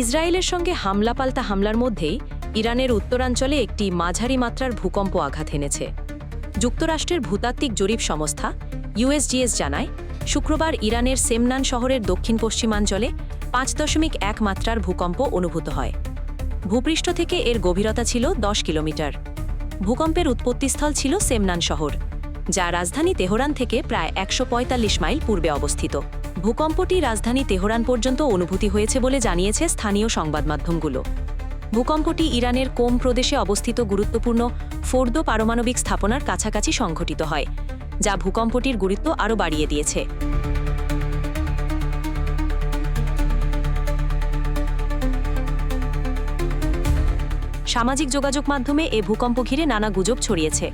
ইসরায়েলের সঙ্গে হামলা পাল্টা হামলার মধ্যেই ইরানের উত্তরাঞ্চলে একটি মাঝারি মাত্রার ভূকম্প আঘাত এনেছে। যুক্তরাষ্ট্রের ভূতাত্ত্বিক জরিপ সংস্থা ইউএসজিএস জানায়, শুক্রবার ইরানের সেমনান শহরের দক্ষিণ পশ্চিমাঞ্চলে পাঁচ দশমিক এক মাত্রার ভূকম্প অনুভূত হয়। ভূপৃষ্ঠ থেকে এর গভীরতা ছিল দশ কিলোমিটার। ভূকম্পের উৎপত্তিস্থল ছিল সেমনান শহর, যা রাজধানী তেহরান থেকে প্রায় একশো পঁয়তাল্লিশ মাইল পূর্বে অবস্থিত। ভূকম্পটি রাজধানী তেহরান পর্যন্ত অনুভূতি হয়েছে বলে জানিয়েছে স্থানীয় সংবাদ মাধ্যমগুলো। ভূকম্পটি ইরানের কোম প্রদেশে অবস্থিত গুরুত্বপূর্ণ ফোর্দো পারমাণবিক স্থাপনার কাছাকাছি সংঘটিত হয়, যা ভূকম্পটির গুরুত্ব আরও বাড়িয়ে দিয়েছে। সামাজিক যোগাযোগ মাধ্যমে এ ভূকম্প ঘিরে নানা গুজব ছড়িয়েছে।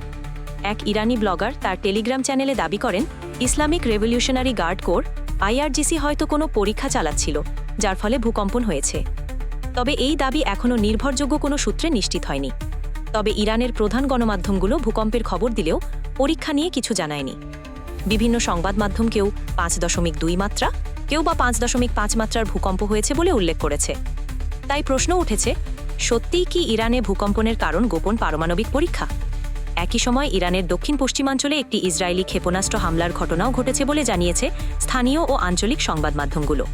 এক ইরানি ব্লগার তার টেলিগ্রাম চ্যানেলে দাবি করেন, Islamic Revolutionary Guard Corps IRGC হয়তো কোনো পরীক্ষা চালাচ্ছিল, যার ফলে ভূকম্পন হয়েছে। তবে এই দাবি এখনও নির্ভরযোগ্য কোনো সূত্রে নিশ্চিত হয়নি। তবে ইরানের প্রধান গণমাধ্যমগুলো ভূকম্পের খবর দিলেও পরীক্ষা নিয়ে কিছু জানায়নি। বিভিন্ন সংবাদ মাধ্যম কেউ পাঁচ দশমিক দুই মাত্রা, কেউ বা পাঁচ দশমিক পাঁচ মাত্রার ভূকম্প হয়েছে বলে উল্লেখ করেছে। তাই প্রশ্ন উঠেছে, সত্যিই কি ইরানে ভূকম্পনের কারণ গোপন পারমাণবিক পরীক্ষা? একই সময় ইরানের দক্ষিণ পশ্চিমাঞ্চলে একটি ইসরায়েলি ক্ষেপণাস্ত্র হামলার ঘটনাও ঘটেছে বলে জানিয়েছে স্থানীয় ও আঞ্চলিক সংবাদ মাধ্যমগুলো।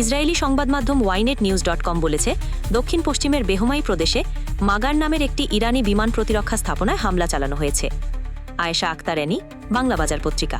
ইসরায়েলি সংবাদ মাধ্যম ওয়াইনেট নিউজ ডট কম বলেছে, দক্ষিণ পশ্চিমের বেহমাই প্রদেশে মাগার নামের একটি ইরানি বিমান প্রতিরক্ষা স্থাপনায় হামলা চালানো হয়েছে। আয়েশা আক্তার বাংলা বাজার পত্রিকা।